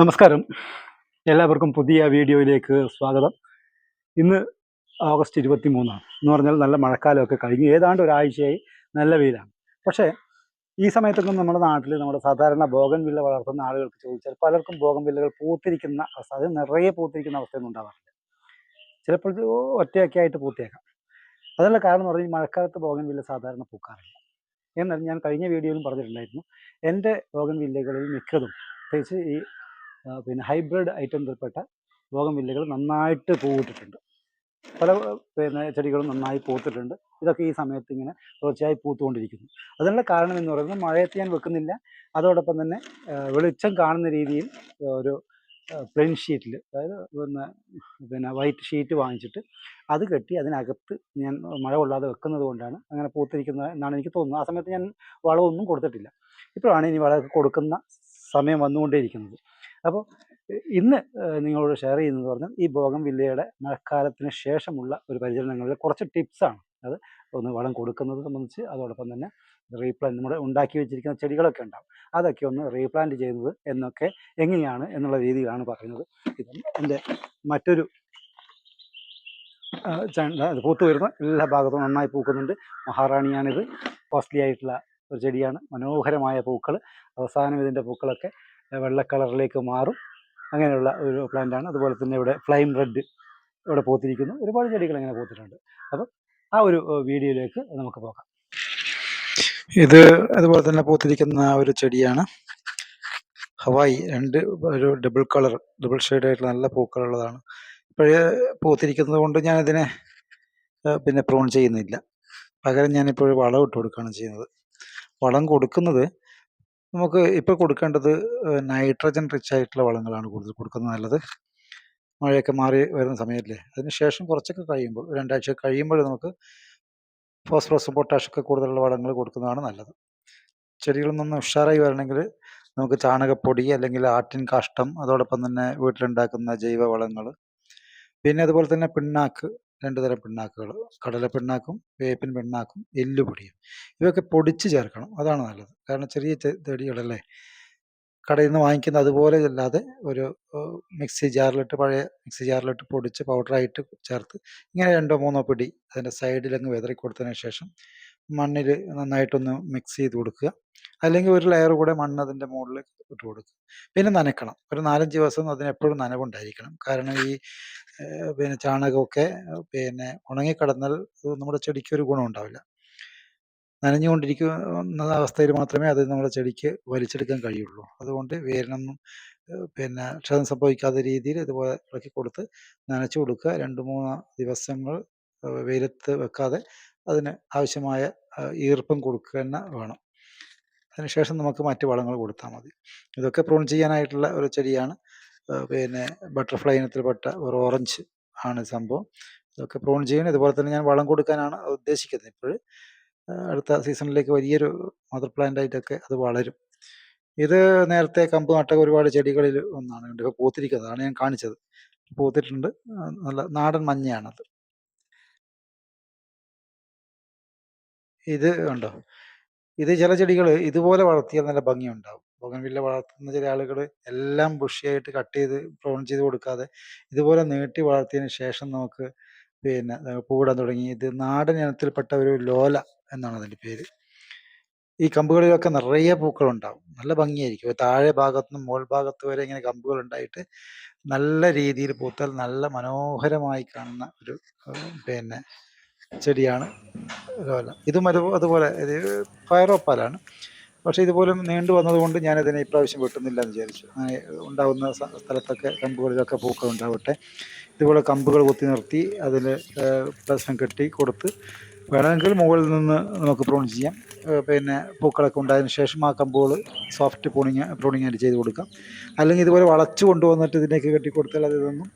നമസ്കാരം. എല്ലാവർക്കും പുതിയ വീഡിയോയിലേക്ക് സ്വാഗതം. ഇന്ന് ഓഗസ്റ്റ് ഇരുപത്തി മൂന്നാണ് എന്ന് പറഞ്ഞാൽ നല്ല മഴക്കാലമൊക്കെ കഴിഞ്ഞ്. ഏതാണ്ട് ഒരാഴ്ചയായി നല്ല വെയിലാണ്. പക്ഷേ ഈ സമയത്തൊക്കെ നമ്മുടെ നാട്ടിൽ നമ്മുടെ സാധാരണ ബോഗൻ വില്ല വളർത്തുന്ന ആളുകൾക്ക് ചോദിച്ചാൽ പലർക്കും ബോഗൻ വില്ലകൾ പൂത്തിരിക്കുന്ന അവസ്ഥ അത് നിറയെ പൂത്തിരിക്കുന്ന അവസ്ഥയൊന്നും ഉണ്ടാവാറില്ല. ചിലപ്പോൾ ഒറ്റയൊക്കെ ആയിട്ട് പൂത്തിയേക്കാം. അതിനുള്ള കാരണം എന്ന് പറഞ്ഞാൽ മഴക്കാലത്ത് ബോഗൻ വില്ല സാധാരണ പൂക്കാറില്ല. എന്നാൽ ഞാൻ കഴിഞ്ഞ വീഡിയോയിലും പറഞ്ഞിട്ടുണ്ടായിരുന്നു എന്റെ ബോഗൻ വില്ലകളിൽ മിക്കതും പ്രത്യേകിച്ച് ഈ പിന്നെ ഹൈബ്രിഡ് ഐറ്റം ഐറ്റംസിൽപ്പെട്ട ബോഗൻവില്ലകൾ നന്നായിട്ട് പൂവിട്ടിട്ടുണ്ട്. പല പിന്നെ ചെടികളും നന്നായി പൂത്തിട്ടുണ്ട്. ഇതൊക്കെ ഈ സമയത്ത് ഇങ്ങനെ തുടർച്ചയായി പൂത്തുകൊണ്ടിരിക്കുന്നു. അതിനുള്ള കാരണം എന്ന് പറയുന്നത് മഴയത്ത് ഞാൻ വെക്കുന്നില്ല. അതോടൊപ്പം തന്നെ വെളിച്ചം കാണുന്ന രീതിയിൽ ഒരു പ്ലെയിൻ ഷീറ്റിൽ അതായത് പിന്നെ പിന്നെ വൈറ്റ് ഷീറ്റ് വാങ്ങിച്ചിട്ട് അത് കെട്ടി അതിനകത്ത് ഞാൻ മഴ കൊള്ളാതെ വെക്കുന്നത് കൊണ്ടാണ് അങ്ങനെ പൂത്തിരിക്കുന്നത് എന്നാണ് എനിക്ക് തോന്നുന്നത്. ആ സമയത്ത് ഞാൻ വളമൊന്നും കൊടുത്തിട്ടില്ല. ഇപ്പോഴാണ് ഇനി വളമൊക്കെ കൊടുക്കുന്ന സമയം വന്നുകൊണ്ടേയിരിക്കുന്നത്. അപ്പോൾ ഇന്ന് നിങ്ങളോട് ഷെയർ ചെയ്യുന്നത് പറഞ്ഞാൽ ഈ ഭോഗം വില്ലയുടെ മഴക്കാലത്തിന് ശേഷമുള്ള ഒരു പരിചരണങ്ങളിലെ കുറച്ച് ടിപ്സാണ് അത് ഒന്ന് വളം കൊടുക്കുന്നത് സംബന്ധിച്ച് അതോടൊപ്പം തന്നെ റീപ്ലാൻ നമ്മുടെ ഉണ്ടാക്കി വെച്ചിരിക്കുന്ന ചെടികളൊക്കെ ഉണ്ടാവും. അതൊക്കെ ഒന്ന് റീപ്ലാന്റ് ചെയ്യുന്നത് എന്നൊക്കെ എങ്ങനെയാണ് എന്നുള്ള രീതിയിലാണ് പറയുന്നത്. ഇപ്പം എന്റെ മറ്റൊരു അത് പൂത്ത് വരുന്ന എല്ലാ ഭാഗത്തും നന്നായി പൂക്കുന്നുണ്ട്. മഹാറാണിയാണിത്. കോസ്റ്റ്ലി ആയിട്ടുള്ള ഒരു ചെടിയാണ്. മനോഹരമായ പൂക്കൾ അവസാനം ഇതിന്റെ പൂക്കളൊക്കെ വെള്ള കളറിലേക്ക് മാറും. അങ്ങനെയുള്ള ഒരു പ്ലാന്റാണ് അതുപോലെ തന്നെ ഇവിടെ ഫ്ലൈം റെഡ് ഇവിടെ പൂത്തിരിക്കുന്നു. ഒരുപാട് ചെടികൾ ഇങ്ങനെ പൂത്തിട്ടുണ്ട്. അപ്പം ആ ഒരു വീഡിയോയിലേക്ക് നമുക്ക് പോകാം. ഇത് അതുപോലെ തന്നെ പൂത്തിരിക്കുന്ന ഒരു ചെടിയാണ്. ഹവായി രണ്ട് ഒരു ഡബിൾ കളർ ഡബിൾ ഷെയ്ഡ് ആയിട്ടുള്ള നല്ല പൂക്കളുള്ളതാണ് ഇപ്പോഴേ പൂത്തിരിക്കുന്നത് കൊണ്ട് ഞാൻ ഇതിനെ പിന്നെ പ്രോൺ ചെയ്യുന്നില്ല. പകരം ഞാനിപ്പോൾ വളം ഇട്ട് കൊടുക്കുകയാണ് ചെയ്യുന്നത്. വളം കൊടുക്കുന്നത് നമുക്ക് ഇപ്പോൾ കൊടുക്കേണ്ടത് നൈട്രജൻ റിച്ച് ആയിട്ടുള്ള വളങ്ങളാണ് കൂടുതൽ കൊടുക്കുന്നത് നല്ലത്. മഴയൊക്കെ മാറി വരുന്ന സമയത്തില്ലേ അതിനുശേഷം കുറച്ചൊക്കെ കഴിയുമ്പോൾ രണ്ടാഴ്ച കഴിയുമ്പോൾ നമുക്ക് ഫോസ്ഫറസും പൊട്ടാഷൊക്കെ കൂടുതലുള്ള വളങ്ങൾ കൊടുക്കുന്നതാണ് നല്ലത്. ചെടികളൊന്നും ഉഷാറായി വരണമെങ്കിൽ നമുക്ക് ചാണകപ്പൊടി അല്ലെങ്കിൽ ആട്ടിൻ കാഷ്ടം അതോടൊപ്പം തന്നെ വീട്ടിലുണ്ടാക്കുന്ന ജൈവവളങ്ങൾ പിന്നെ അതുപോലെ തന്നെ പിണ്ണാക്ക്. രണ്ട് തരം പിണ്ണാക്കുകൾ കടല പിണ്ണാക്കും വേപ്പിൻ പിണ്ണാക്കും എല്ലുപൊടിയും. ഇവയൊക്കെ പൊടിച്ച് ചേർക്കണം. അതാണ് നല്ലത്. കാരണം ചെറിയ ചെടികളല്ലേ? കടയിൽ നിന്ന് വാങ്ങിക്കുന്ന അതുപോലെ അല്ലാതെ ഒരു മിക്സി ജാറിലിട്ട് പഴയ മിക്സി ജാറിലിട്ട് പൊടിച്ച് പൗഡറായിട്ട് ചേർത്ത് ഇങ്ങനെ രണ്ടോ മൂന്നോ പിടി അതിന്റെ സൈഡിലങ്ങ് വിതറി കൊടുത്തതിന് ശേഷം മണ്ണിൽ നന്നായിട്ടൊന്ന് മിക്സ് ചെയ്ത് കൊടുക്കുക. അല്ലെങ്കിൽ ഒരു ലെയർ കൂടെ മണ്ണ് അതിന്റെ മുകളിൽ ഇട്ട് കൊടുക്കുക. പിന്നെ നനക്കണം ഒരു നാലഞ്ച് ദിവസം അതിന് എപ്പോഴും നനവുണ്ടായിരിക്കണം. കാരണം ഈ പിന്നെ ചാണകമൊക്കെ പിന്നെ ഉണങ്ങിക്കിടന്നാൽ നമ്മുടെ ചെടിക്ക് ഒരു ഗുണം ഉണ്ടാവില്ല. നനഞ്ഞുകൊണ്ടിരിക്കുന്ന അവസ്ഥയിൽ മാത്രമേ അത് നമ്മുടെ ചെടിക്ക് വലിച്ചെടുക്കാൻ കഴിയുള്ളൂ. അതുകൊണ്ട് വേരിനൊന്നും പിന്നെ ക്ഷതം സംഭവിക്കാത്ത രീതിയിൽ ഇതുപോലെ ഇളക്കി കൊടുത്ത് നനച്ചു കൊടുക്കുക. രണ്ട് മൂന്ന് ദിവസങ്ങൾ വെയിലത്ത് വെക്കാതെ അതിന് ആവശ്യമായ ഈർപ്പം കൊടുക്കുക തന്നെ വേണം. അതിനുശേഷം നമുക്ക് മറ്റു വളങ്ങൾ കൊടുത്താൽ മതി. ഇതൊക്കെ പ്രൂൺ ചെയ്യാനായിട്ടുള്ള ഒരു ചെടിയാണ്. പിന്നെ ബട്ടർഫ്ലൈ ഇനത്തിൽപ്പെട്ട ഒരു ഓറഞ്ച് ആണ് സംഭവം. ഇതൊക്കെ പ്രോൺ ചെയ്യണം ഇതുപോലെ തന്നെ ഞാൻ വളം കൊടുക്കാനാണ് ഉദ്ദേശിക്കുന്നത്. ഇപ്പോൾ അടുത്ത സീസണിലേക്ക് വലിയൊരു മദർ പ്ലാന്റ് ആയിട്ടൊക്കെ അത് വളരും. ഇത് നേരത്തെ കമ്പ് നട്ട ഒരുപാട് ചെടികളിൽ ഒന്നാണ്. ഇപ്പോൾ പൂത്തിരിക്കുന്നത്. അതാണ് ഞാൻ കാണിച്ചത്. പൂത്തിട്ടുണ്ട്. നല്ല നാടൻ മഞ്ഞയാണത്. ഇത് ഉണ്ടോ ഇത് ചില ചെടികൾ ഇതുപോലെ വളർത്തിയാൽ നല്ല ഭംഗിയുണ്ടാവും. ബോഗൻവില്ല വളർത്തുന്ന ചില ആളുകൾ എല്ലാം ബുഷിയായിട്ട് കട്ട് ചെയ്ത് പ്രോൺ ചെയ്ത് കൊടുക്കാതെ ഇതുപോലെ നീട്ടി വളർത്തിയതിന് ശേഷം നമുക്ക് പിന്നെ പൂവിടാൻ തുടങ്ങി. ഇത് നാടൻ ഇനത്തിൽപ്പെട്ട ഒരു ലോല എന്നാണ് അതിന്റെ പേര്. ഈ കമ്പുകളിലൊക്കെ നിറയെ പൂക്കൾ ഉണ്ടാവും നല്ല ഭംഗിയായിരിക്കും. താഴെ ഭാഗത്തു മുകൾ ഭാഗത്ത് വരെ ഇങ്ങനെ കമ്പുകൾ ഉണ്ടായിട്ട് നല്ല രീതിയിൽ പൂത്താൽ നല്ല മനോഹരമായി കാണുന്ന ഒരു പിന്നെ ചെടിയാണ് ലോല. ഇതും അത് അതുപോലെ ഇത് ഫയറോപ്പാലാണ് പക്ഷേ ഇതുപോലും നീണ്ടു വന്നതുകൊണ്ട് ഞാനിതിനെ ഇപ്രാവശ്യം വെട്ടുന്നില്ല എന്ന് വിചാരിച്ചു. അങ്ങനെ ഉണ്ടാകുന്ന സ്ഥലത്തൊക്കെ കമ്പുകളിലൊക്കെ പൂക്കൾ ഉണ്ടാവട്ടെ. ഇതുപോലെ കമ്പുകൾ കുത്തി നിർത്തി അതിൽ പ്രശ്നം കെട്ടി കൊടുത്ത് വേണമെങ്കിൽ മുകളിൽ നിന്ന് നമുക്ക് പ്രൂൺ ചെയ്യാം. പിന്നെ പൂക്കളൊക്കെ ഉണ്ടായതിനു ശേഷം ആ കമ്പുകൾ സോഫ്റ്റ് പ്രൂണിങ് പ്രൂണിങ് ആയിട്ട് ചെയ്ത് കൊടുക്കാം. അല്ലെങ്കിൽ ഇതുപോലെ വളച്ചു കൊണ്ടുവന്നിട്ട് ഇതിലേക്ക് കെട്ടി കൊടുത്താൽ അതിൽ നിന്നും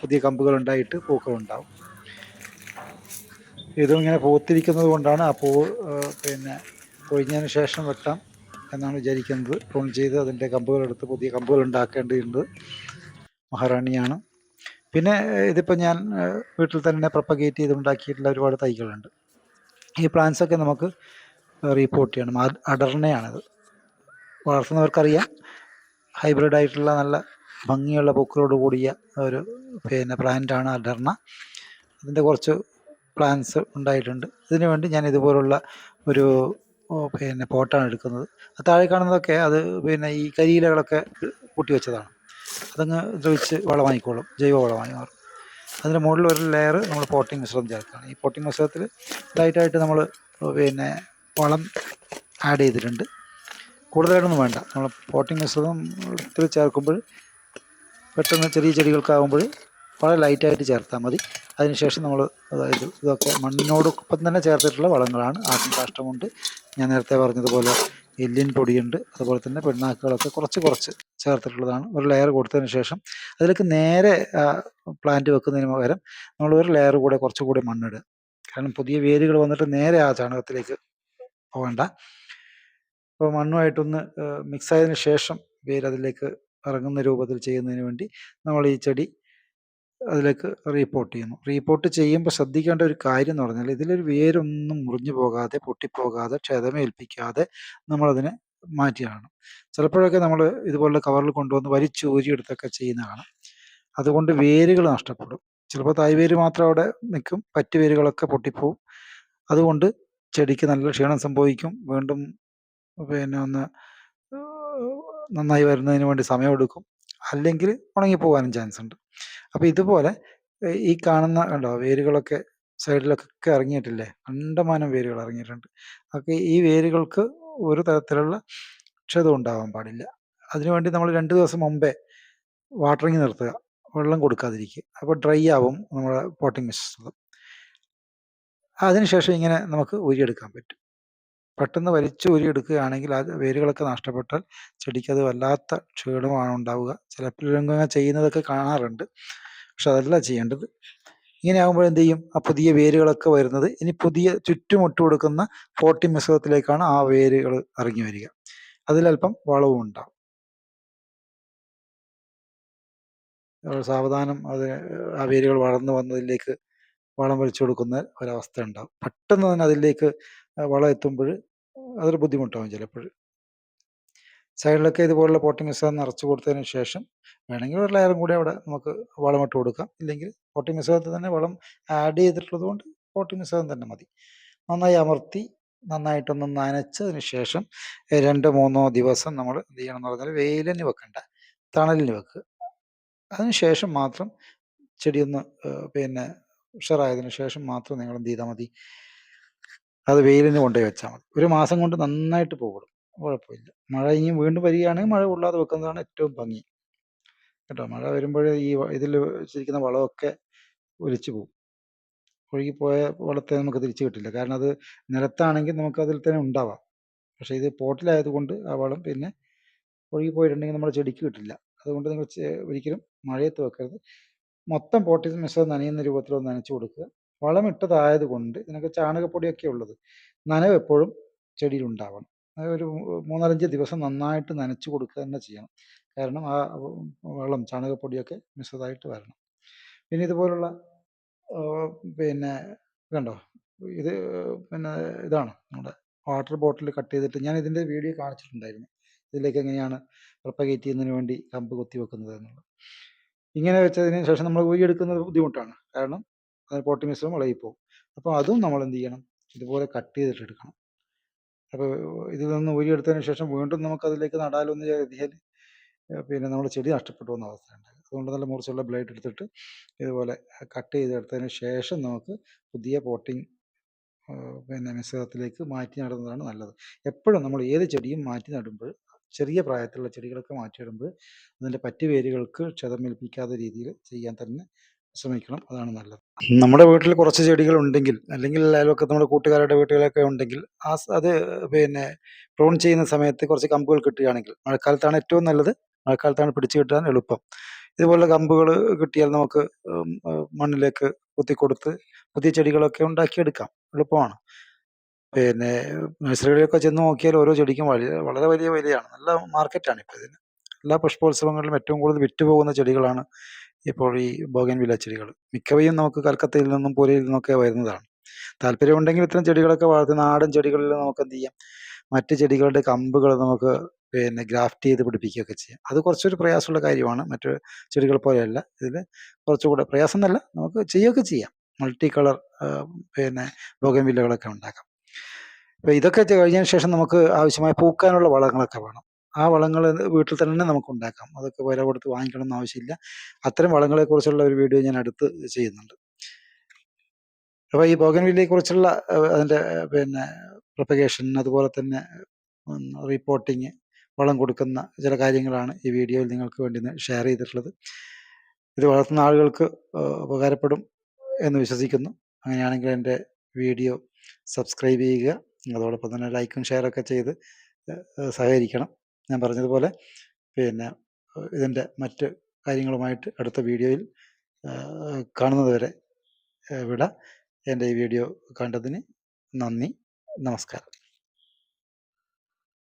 പുതിയ കമ്പുകൾ ഉണ്ടായിട്ട് പൂക്കൾ ഉണ്ടാവും. ഇതും ഇങ്ങനെ പൂത്തിരിക്കുന്നത് കൊണ്ടാണ് ആ പൂ പിന്നെ കൊഴിഞ്ഞതിന് ശേഷം വെട്ടാം. എന്നാണ് വിചാരിക്കുന്നത്. പ്രൂൺ ചെയ്ത് അതിന്റെ കമ്പുകളെടുത്ത് പുതിയ കമ്പുകൾ ഉണ്ടാക്കേണ്ടതുണ്ട്. മഹാറാണിയാണ്. പിന്നെ ഇതിപ്പോൾ ഞാൻ വീട്ടിൽ തന്നെ പ്രൊപ്പഗേറ്റ് ചെയ്ത് ഉണ്ടാക്കിയിട്ടുള്ള ഒരുപാട് തൈകളുണ്ട്. ഈ പ്ലാന്റ്സ് ഒക്കെ നമുക്ക് റീപോർട്ട് ചെയ്യണം. അടർണയാണത്. വളർത്തുന്നവർക്കറിയാം. ഹൈബ്രിഡ് ആയിട്ടുള്ള നല്ല ഭംഗിയുള്ള പൂക്കളോട് കൂടിയ ഒരു പിന്നെ പ്ലാന്റാണ് അടർണ. അതിന്റെ കുറച്ച് പ്ലാന്റ്സ് ഉണ്ടായിട്ടുണ്ട്. ഇതിനുവേണ്ടി ഞാൻ ഇതുപോലുള്ള ഒരു ഓ, പിന്നെ പോട്ടാണ് എടുക്കുന്നത്. ആ താഴെ കാണുന്നതൊക്കെ അത് പിന്നെ ഈ കരിയിലകളൊക്കെ കൂട്ടി വെച്ചതാണ്. അതങ്ങ് ദ്രവിച്ച് വളമായിക്കോളും ജൈവ വളമായി മാറും. അതിന്റെ മുകളിൽ ഒരു ലെയർ നമ്മൾ പോട്ടിംഗ് മിശ്രം ചേർക്കുകയാണ്. ഈ പോട്ടിംഗ് മിശ്രത്തിൽ ലൈറ്റായിട്ട് നമ്മൾ പിന്നെ വളം ആഡ് ചെയ്തിട്ടുണ്ട്. കൂടുതലായിട്ടൊന്നും വേണ്ട. നമ്മൾ പോട്ടിംഗ് മിശ്രിതത്തിൽ ചേർക്കുമ്പോൾ പെട്ടെന്ന് ചെറിയ ചെടികൾക്കാകുമ്പോൾ വളരെ ലൈറ്റായിട്ട് ചേർത്താൽ മതി. അതിനുശേഷം നമ്മൾ അതായത് ഇതൊക്കെ മണ്ണിനോടൊപ്പം തന്നെ ചേർത്തിട്ടുള്ള വളങ്ങളാണ്. ആട്ടിൻ കാഷ്ടമുണ്ട് ഞാൻ നേരത്തെ പറഞ്ഞതുപോലെ എല്ലിൻ പൊടിയുണ്ട്. അതുപോലെ തന്നെ പെണ്ണാക്കുകളൊക്കെ കുറച്ച് കുറച്ച് ചേർത്തിട്ടുള്ളതാണ്. ഒരു ലെയർ കൊടുത്തതിന് ശേഷം അതിലേക്ക് നേരെ പ്ലാന്റ് വെക്കുന്നതിന് പകരം നമ്മൾ ഒരു ലെയർ കൂടെ കുറച്ചുകൂടി മണ്ണിടുക. കാരണം പുതിയ വേരുകൾ വന്നിട്ട് നേരെ ആ ചാണകത്തിലേക്ക് പോകണ്ട. അപ്പോൾ മണ്ണുമായിട്ടൊന്ന് മിക്സ് ആയതിനു ശേഷം വേര് അതിലേക്ക് ഇറങ്ങുന്ന രൂപത്തിൽ ചെയ്യുന്നതിന് വേണ്ടി നമ്മൾ ഈ ചെടി അതിലേക്ക് റീപോർട്ട് ചെയ്യുന്നു. റീപോർട്ട് ചെയ്യുമ്പോൾ ശ്രദ്ധിക്കേണ്ട ഒരു കാര്യം എന്ന് പറഞ്ഞാൽ ഇതിലൊരു വേരൊന്നും മുറിഞ്ഞു പോകാതെ പൊട്ടിപ്പോകാതെ ക്ഷതമേൽപ്പിക്കാതെ നമ്മളതിനെ മാറ്റിയാണ്. ചിലപ്പോഴൊക്കെ നമ്മൾ ഇതുപോലെ കവറിൽ കൊണ്ടുവന്ന് വലിച്ചൂരിയെടുത്തൊക്കെ ചെയ്യുന്നതാണ്. അതുകൊണ്ട് വേരുകൾ നഷ്ടപ്പെടും. ചിലപ്പോൾ തായ്വേര് മാത്രം അവിടെ നിൽക്കും പറ്റുവേരുകളൊക്കെ പൊട്ടിപ്പോവും. അതുകൊണ്ട് ചെടിക്ക് നല്ല ക്ഷീണം സംഭവിക്കും. വീണ്ടും പിന്നെ ഒന്ന് നന്നായി വരുന്നതിന് വേണ്ടി സമയമെടുക്കും. അല്ലെങ്കിൽ ഉണങ്ങിപ്പോകാനും ചാൻസ് ഉണ്ട് അപ്പോൾ ഇതുപോലെ ഈ കാണുന്ന കണ്ടോ വേരുകളൊക്കെ സൈഡിലൊക്കെ ഇറങ്ങിയിട്ടില്ലേ? കണ്ടമാനം വേരുകൾ ഇറങ്ങിയിട്ടുണ്ട്. അപ്പൊ ഈ വേരുകൾക്ക് ഒരു തരത്തിലുള്ള ക്ഷതം ഉണ്ടാവാൻ പാടില്ല. അതിനുവേണ്ടി നമ്മൾ രണ്ട് ദിവസം മുമ്പേ വാട്ടറിങ് നിർത്തുക. വെള്ളം കൊടുക്കാതിരിക്കുക. അപ്പോൾ ഡ്രൈ ആവും നമ്മുടെ പോട്ടിംഗ് മിശ്രിതം. അതിനുശേഷം ഇങ്ങനെ നമുക്ക് ഉരിയെടുക്കാൻ പറ്റും. പെട്ടെന്ന് വലിച്ചു ഊരിയെടുക്കുകയാണെങ്കിൽ ആ വേരുകളൊക്കെ നഷ്ടപ്പെട്ടാൽ ചെടിക്ക് അത് വല്ലാത്ത ക്ഷീണമാണ് ഉണ്ടാവുക. ചിലപ്പോൾ ചെയ്യുന്നതൊക്കെ കാണാറുണ്ട്. പക്ഷെ അതല്ല ചെയ്യേണ്ടത്. ഇങ്ങനെ ആകുമ്പോൾ എന്ത് ചെയ്യും? ആ പുതിയ വേരുകളൊക്കെ വരുന്നത് ഇനി പുതിയ ചുറ്റുമുട്ട് കൊടുക്കുന്ന പോട്ടി മിശ്രിതത്തിലേക്കാണ് ആ വേരുകൾ ഇറങ്ങി വരിക. അതിലല്പം വളവും ഉണ്ടാവും. സാവധാനം അത് ആ വേരുകൾ വളർന്നു വന്നതിലേക്ക് വളം വലിച്ചു കൊടുക്കുന്ന ഒരവസ്ഥ ഉണ്ടാവും. പെട്ടെന്ന് തന്നെ അതിലേക്ക് വളം എത്തുമ്പോൾ അതൊരു ബുദ്ധിമുട്ടാവും ചിലപ്പോൾ. സൈഡിലൊക്കെ ഇതുപോലുള്ള പോട്ടിംഗ് മിശ്രിതം നിറച്ച് കൊടുത്തതിന് ശേഷം വേണമെങ്കിൽ ഒരു ലെയറും കൂടി അവിടെ നമുക്ക് വളമിട്ട് കൊടുക്കാം. ഇല്ലെങ്കിൽ പോട്ടിംഗ് മിശ്രിതത്തിൽ തന്നെ വളം ആഡ് ചെയ്തിട്ടുള്ളത് കൊണ്ട് പോട്ടിംഗ് മിശ്രിതം തന്നെ മതി. നന്നായി അമർത്തി നന്നായിട്ടൊന്ന് നനച്ചതിന് ശേഷം രണ്ട് മൂന്നോ ദിവസം നമ്മൾ എന്ത് ചെയ്യണം എന്ന് പറഞ്ഞാൽ വെയിലിന് വെക്കണ്ട. തണലിന് വെക്കുക. അതിന് ശേഷം മാത്രം ചെടിയൊന്ന് പിന്നെ ഉഷറായതിനു ശേഷം മാത്രം നിങ്ങൾ എന്ത് ചെയ്താൽ മതി. അത് വെയിലിന് കൊണ്ടുപോയി വെച്ചാൽ മതി. ഒരു മാസം കൊണ്ട് നന്നായിട്ട് പോകും കുഴപ്പമില്ല. മഴ ഇനി വീണ്ടും വരികയാണെങ്കിൽ മഴ കൊള്ളാതെ വെക്കുന്നതാണ് ഏറ്റവും ഭംഗി. കേട്ടോ? മഴ വരുമ്പോൾ ഈ ഇതിൽ വെച്ചിരിക്കുന്ന വളമൊക്കെ ഒലിച്ചു പോകും. ഒഴുകിപ്പോയ വളത്തെ നമുക്ക് തിരിച്ചു കിട്ടില്ല. കാരണം അത് നിലത്താണെങ്കിൽ നമുക്ക് അതിൽ തന്നെ ഉണ്ടാവാം. പക്ഷെ ഇത് പോട്ടിലായതുകൊണ്ട് ആ വളം പിന്നെ ഒഴുകിപ്പോയിട്ടുണ്ടെങ്കിൽ നമ്മുടെ ചെടിക്ക് കിട്ടില്ല. അതുകൊണ്ട് നിങ്ങൾ ഒരിക്കലും മഴയത്ത് വെക്കരുത്. മൊത്തം പോട്ടിൽ മിശ്രം നനയുന്ന രൂപത്തിൽ ഒന്ന് നനച്ചു കൊടുക്കുക. വളമിട്ടതായത് കൊണ്ട് ഇതിനൊക്കെ ചാണകപ്പൊടിയൊക്കെ ഉള്ളത്. നനവ് എപ്പോഴും ചെടിയിൽ ഉണ്ടാവണം ഒരു മൂന്നാലഞ്ച് ദിവസം നന്നായിട്ട് നനച്ചു കൊടുക്കുക തന്നെ ചെയ്യണം. കാരണം ആ വെള്ളം ചാണകപ്പൊടിയൊക്കെ മിശ്രിതമായിട്ട് വരണം. പിന്നെ ഇതുപോലുള്ള പിന്നെ കണ്ടോ? ഇത് പിന്നെ ഇതാണ് നമ്മുടെ വാട്ടർ ബോട്ടിൽ കട്ട് ചെയ്തിട്ട് ഞാൻ ഇതിന്റെ വീഡിയോ കാണിച്ചിട്ടുണ്ടായിരുന്നു. ഇതിലേക്ക് എങ്ങനെയാണ് പ്രൊപ്പഗേറ്റ് ചെയ്യുന്നതിന് വേണ്ടി കമ്പ് കുത്തി വെക്കുന്നത് എന്നുള്ളത്. ഇങ്ങനെ വെച്ചതിന് ശേഷം നമ്മൾ ഊരിയെടുക്കുന്നത് ബുദ്ധിമുട്ടാണ്. കാരണം പോട്ടി മിശ്രം ഇളകിപ്പോകും അപ്പോൾ അതും നമ്മൾ എന്ത് ചെയ്യണം ഇതുപോലെ കട്ട് ചെയ്തിട്ട് എടുക്കണം. അപ്പോൾ ഇതിൽ നിന്ന് ഊരിയെടുത്തതിന് ശേഷം വീണ്ടും നമുക്ക് അതിലേക്ക് നടാലൊന്ന് കരുതിയാൽ പിന്നെ നമ്മുടെ ചെടി നഷ്ടപ്പെട്ടു പോകുന്ന അവസ്ഥയുണ്ട്. അതുകൊണ്ട് നല്ല മുറിച്ചുള്ള ബ്ലേഡ് എടുത്തിട്ട് ഇതുപോലെ കട്ട് ചെയ്തെടുത്തതിന് ശേഷം നമുക്ക് പുതിയ പോട്ടിങ് പിന്നെ മിശ്രിതത്തിലേക്ക് മാറ്റി നടുന്നതാണ് നല്ലത്. എപ്പോഴും നമ്മൾ ഏത് ചെടിയും മാറ്റി നടുമ്പോൾ ചെറിയ പ്രായത്തിലുള്ള ചെടികളൊക്കെ മാറ്റി നടുമ്പോൾ അതിന്റെ പറ്റു വേരുകൾക്ക് ക്ഷതമേൽപ്പിക്കാത്ത രീതിയിൽ ചെയ്യാൻ തന്നെ ശ്രമിക്കണം. അതാണ് നല്ലത്. നമ്മുടെ വീട്ടിൽ കുറച്ച് ചെടികൾ ഉണ്ടെങ്കിൽ അല്ലെങ്കിൽ അയൽവക്കത്ത് നമ്മുടെ കൂട്ടുകാരുടെ വീട്ടുകളൊക്കെ ഉണ്ടെങ്കിൽ ആ അത് പിന്നെ പ്രൂൺ ചെയ്യുന്ന സമയത്ത് കുറച്ച് കമ്പുകൾ കിട്ടുകയാണെങ്കിൽ മഴക്കാലത്താണ് ഏറ്റവും നല്ലത്. മഴക്കാലത്താണ് പിടിച്ചു കിട്ടാൻ എളുപ്പം. ഇതുപോലെ കമ്പുകൾ കിട്ടിയാൽ നമുക്ക് മണ്ണിലേക്ക് കുത്തിക്കൊടുത്ത് പുതിയ ചെടികളൊക്കെ ഉണ്ടാക്കിയെടുക്കാം. എളുപ്പമാണ്. പിന്നെ നഴ്സറികളിലൊക്കെ ചെന്ന് നോക്കിയാൽ ഓരോ ചെടിക്കും വലിയ വളരെ വലിയ വിലയാണ്. നല്ല മാർക്കറ്റാണ് ഇപ്പോൾ ഇതിന് എല്ലാ പുഷ്പോത്സവങ്ങളിലും ഏറ്റവും കൂടുതൽ വിറ്റുപോകുന്ന ചെടികളാണ് ഇപ്പോൾ ഈ ബോഗൻവില്ല ചെടികൾ. മിക്കവയും നമുക്ക് കൽക്കത്തയിൽ നിന്നും പൂരയിൽ നിന്നൊക്കെ വരുന്നതാണ്. താല്പര്യമുണ്ടെങ്കിൽ ഇത്തരം ചെടികളൊക്കെ വളർത്തി നാടൻ ചെടികളിൽ നമുക്ക് എന്ത് ചെയ്യാം? മറ്റ് ചെടികളുടെ കമ്പുകൾ നമുക്ക് പിന്നെ ഗ്രാഫ്റ്റ് ചെയ്ത് പിടിപ്പിക്കുകയൊക്കെ ചെയ്യാം. അത് കുറച്ചൊരു പ്രയാസമുള്ള കാര്യമാണ്. മറ്റു ചെടികൾ പോലെയല്ല. ഇതിൽ കുറച്ചുകൂടെ പ്രയാസം എന്നല്ല നമുക്ക് ചെയ്യുകയൊക്കെ ചെയ്യാം. മൾട്ടി കളർ പിന്നെ ബോഗൻവില്ലകളൊക്കെ ഉണ്ടാക്കാം. അപ്പോൾ ഇതൊക്കെ കഴിഞ്ഞതിന് ശേഷം നമുക്ക് ആവശ്യമായ പൂക്കാനുള്ള വളങ്ങളൊക്കെ വേണം. ആ വളങ്ങൾ വീട്ടിൽ തന്നെ നമുക്ക് ഉണ്ടാക്കാം അതൊക്കെ വില കൊടുത്ത് വാങ്ങിക്കണമെന്ന് ആവശ്യമില്ല. അത്തരം വളങ്ങളെക്കുറിച്ചുള്ള ഒരു വീഡിയോ ഞാൻ അടുത്ത് ചെയ്യുന്നുണ്ട്. അപ്പോൾ ഈ ബോഗൻവില്ലയെക്കുറിച്ചുള്ള അതിന്റെ പിന്നെ പ്രൊപ്പഗേഷൻ അതുപോലെ തന്നെ റിപ്പോർട്ടിങ് വളം കൊടുക്കുന്ന ചില കാര്യങ്ങളാണ് ഈ വീഡിയോയിൽ നിങ്ങൾക്ക് വേണ്ടി ഷെയർ ചെയ്തിട്ടുള്ളത്. ഇത് വളർത്തുന്ന ആളുകൾക്ക് ഉപകാരപ്പെടും എന്ന് വിശ്വസിക്കുന്നു. അങ്ങനെയാണെങ്കിൽ എന്റെ വീഡിയോ സബ്സ്ക്രൈബ് ചെയ്യുക. അതോടൊപ്പം തന്നെ ലൈക്കും ഷെയറൊക്കെ ചെയ്ത് സഹകരിക്കണം. ഞാൻ പറഞ്ഞതുപോലെ പിന്നെ ഇതിന്റെ മറ്റ് കാര്യങ്ങളുമായിട്ട് അടുത്ത വീഡിയോയിൽ കാണുന്നതുവരെ വിട. എന്റെ ഈ വീഡിയോ കണ്ടതിന് നന്ദി. നമസ്കാരം.